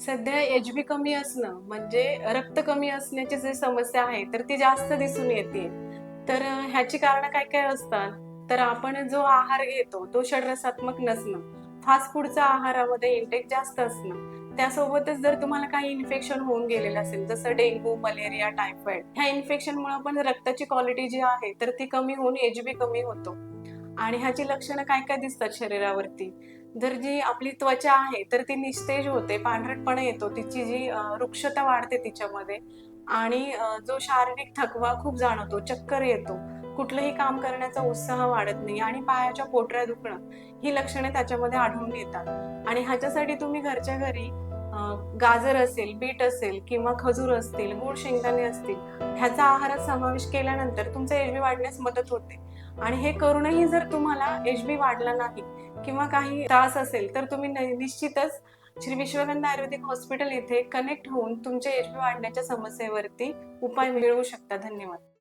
सध्या एच बी कमी असणं म्हणजे रक्त कमी असण्याची जी समस्या आहे तर ती जास्त दिसून येते. तर ह्याची कारण काय काय असतात? तर आपण जो आहार घेतो तो षडरसात्मक नसणं. फास्ट फूडचा आहारामध्ये इंटेक जास्त असणं. त्यासोबतच जर तुम्हाला काही इन्फेक्शन होऊन गेलेलं असेल जसं डेंग्यू मलेरिया टायफॉइड ह्या इन्फेक्शनमुळे पण रक्ताची क्वालिटी जी आहे तर ती कमी होऊन एच बी कमी होतो. आणि ह्याची लक्षणं काय काय दिसतात शरीरावरती? जर जी आपली त्वचा आहे तर ती निस्तेज होते पांढरटपणा येतो तिची जी वृक्षता वाढते तिच्यामध्ये आणि जो शारीरिक थकवा खूप जाणवतो चक्कर येतो. कुठलंही काम करण्याचा उत्साह वाढत नाही आणि पायाच्या पोटऱ्या दुखणं ही लक्षणे त्याच्यामध्ये आढळून येतात. आणि ह्याच्यासाठी तुम्ही घरच्या घरी गाजर असेल बीट असेल किंवा खजूर असतील गुळ शेंगदाणे असतील ह्याचा आहारात समावेश केल्यानंतर तुमचं एच वाढण्यास मदत होते. आणि हे करूनही जर तुम्हाला एच बी वाढला नाही किंवा काही त्रास असेल तर तुम्ही निश्चितच श्री विश्वगंध आयुर्वेदिक हॉस्पिटल येथे कनेक्ट होऊन तुमच्या एच बी वाढण्याच्या समस्येवरती उपाय मिळवू शकता. धन्यवाद.